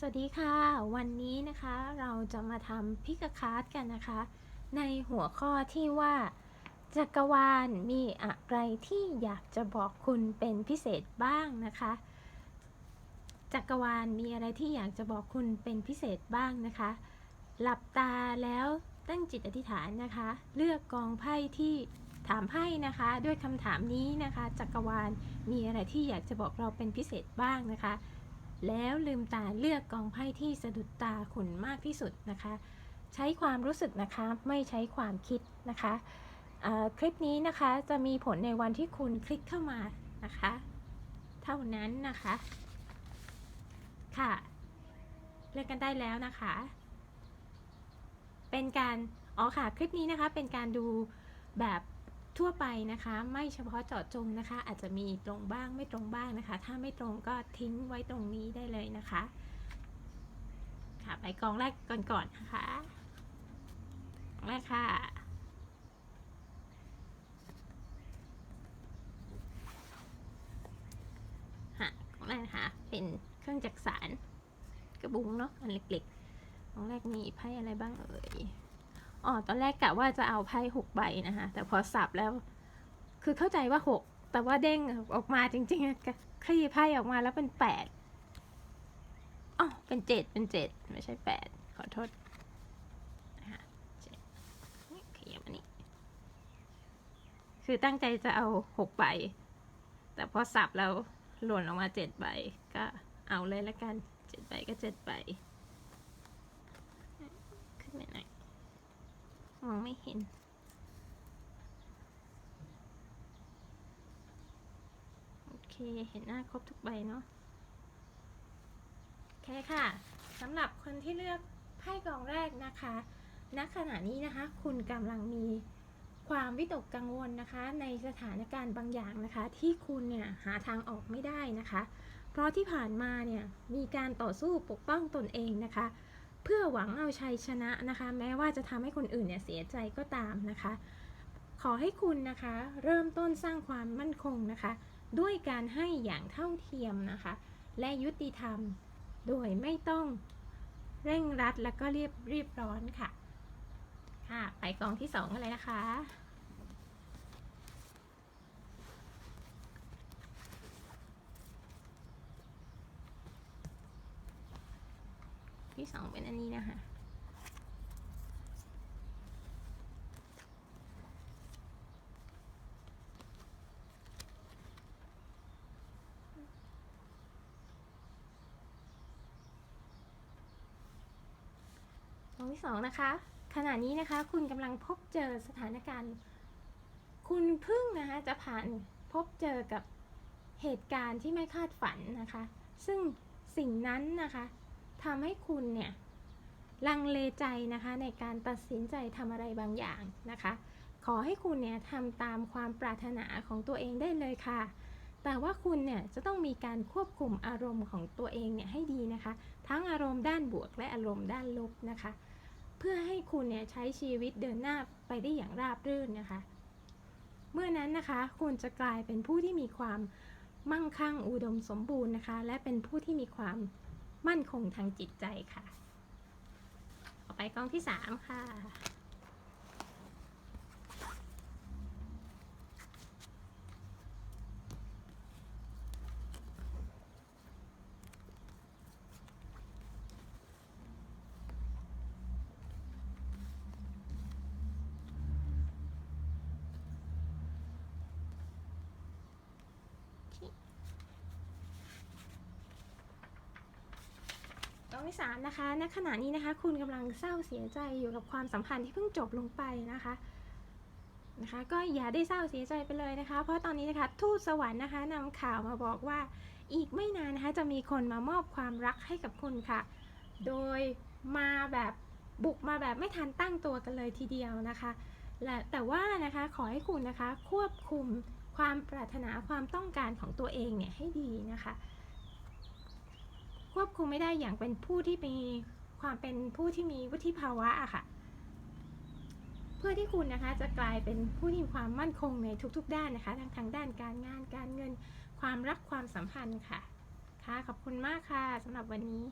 สวัสดีค่ะ วันนี้นะคะเราจะมาทำพิกาคาร์ดกันนะคะ ในหัวข้อที่ว่า จักรวาลมีอะไรที่อยากจะบอกคุณเป็นพิเศษบ้างนะคะ จักรวาลมีอะไรที่อยากจะบอกคุณเป็นพิเศษบ้างนะคะ หลับตาแล้วตั้งจิตอธิษฐานนะคะ เลือกกองไพ่ที่ถามไพ่นะคะ ด้วยคำถามนี้นะคะ จักรวาลมีอะไรที่อยากจะบอกเราเป็นพิเศษบ้างนะคะ แล้วลืมตาเลือกกองไพ่ที่สะดุดตาคุณมากที่สุดนะคะ ใช้ความรู้สึกนะคะไม่ใช้ความคิดนะคะคลิปนี้นะคะจะมีผลในวันที่คุณคลิกเข้ามานะคะ เท่านั้นนะคะ ค่ะ เลือกกันได้แล้วนะคะ เป็นการอ๋อค่ะคลิปนี้นะคะเป็นการดูแบบ ทั่วไปนะคะ ไม่เฉพาะเจาะจงนะคะ อาจจะมีตรงบ้างไม่ตรงบ้างนะคะ ถ้าไม่ตรงก็ทิ้งไว้ตรงนี้ได้เลยนะคะ ค่ะไปกองแรกก่อนก่อนๆนะคะกองแรกค่ะฮะกองแรกนะคะเป็นเครื่องจักสารกระบุงเนาะ อันเล็กๆกองแรกมีไพ่อะไรบ้างเอ่ย อ๋อตอนแรกกะว่าจะเอาไพ่หกใบนะคะแต่พอสับแล้ว คือเข้าใจว่าหกแต่ว่าเด้งออกมาจริงๆกะคลี่ไพ่ออกมาแล้วเป็นแปดอ๋อเป็นเจ็ดเป็นเจ็ดไม่ใช่แปดขอโทษนะคะเจ็ดนี่ขยับอันนี้ คือตั้งใจจะเอาหกใบ แต่พอสับแล้วหล่นออกมาเจ็ดใบ ก็เอาเลยละกันเจ็ดใบก็เจ็ดใบ ขึ้นไปหน่อย มองไม่เห็น โอเค เห็นหน้าครบทุกใบเนาะโอเคค่ะสำหรับคนที่เลือกไพ่กองแรกนะคะณขณะนี้นะคะ คุณกำลังมีความวิตกกังวลนะคะ ในสถานการณ์บางอย่างนะคะ ที่คุณเนี่ยหาทางออกไม่ได้นะคะ เพราะที่ผ่านมาเนี่ยมีการต่อสู้ปกป้องตนเองนะคะ เพื่อหวังเอาชัยชนะนะคะ แม้ว่าจะทำให้คนอื่นเนี่ยเสียใจก็ตามนะคะ ขอให้คุณนะคะ เริ่มต้นสร้างความมั่นคงนะคะ ด้วยการให้อย่างเท่าเทียมนะคะ และยุติธรรมโดยไม่ต้องเร่งรัดแล้วก็รีบรีบร้อนค่ะ ค่ะ ไปกองที่สองกันเลยนะคะ ที่สองเป็นอันนี้นะคะตรงที่สองนะคะขณะนี้นะคะคุณกำลังพบเจอสถานการณ์ คุณพึ่งนะคะจะผ่านพบเจอกับเหตุการณ์ที่ไม่คาดฝันนะคะ ซึ่งสิ่งนั้นนะคะ ทำให้คุณเนี่ยลังเลใจนะคะในการตัดสินใจทำอะไรบางอย่างนะคะ ขอให้คุณเนี่ยทำตามความปรารถนาของตัวเองได้เลยค่ะ แต่ว่าคุณเนี่ยจะต้องมีการควบคุมอารมณ์ของตัวเองเนี่ยให้ดีนะคะ ทั้งอารมณ์ด้านบวกและอารมณ์ด้านลบนะคะ เพื่อให้คุณเนี่ยใช้ชีวิตเดินหน้าไปได้อย่างราบรื่นนะคะ เมื่อนั้นนะคะคุณจะกลายเป็นผู้ที่มีความมั่งคั่งอุดมสมบูรณ์นะคะ และเป็นผู้ที่มีความ มั่นคงทางจิตใจค่ะ ต่อไปกองที่สามค่ะ กองที่สามนะคะณขณะนี้นะคะ คุณกำลังเศร้าเสียใจอยู่กับความสัมพันธ์ที่เพิ่งจบลงไปนะคะนะคะ ก็อย่าได้เศร้าเสียใจไปเลยนะคะ เพราะตอนนี้นะคะทูตสวรรค์นะคะนำข่าวมาบอกว่าอีกไม่นานนะคะจะมีคนมามอบความรักให้กับคุณค่ะ โดยมาแบบบุกมาแบบไม่ทันตั้งตัวกันเลยทีเดียวนะคะและแต่ว่านะคะขอให้คุณนะคะควบคุมความปรารถนาความต้องการของตัวเองเนี่ยให้ดีนะคะ ควบคุมไม่ได้อย่างเป็นผู้ที่มีความเป็นผู้ที่มีวุฒิภาวะอะค่ะ เพื่อที่คุณนะคะจะกลายเป็นผู้ที่มีความมั่นคงในทุกๆ ด้านนะคะ ทั้งทางด้านการงานการเงิน ความรักความสัมพันธ์ค่ะ ค่ะขอบคุณมากค่ะสำหรับวันนี้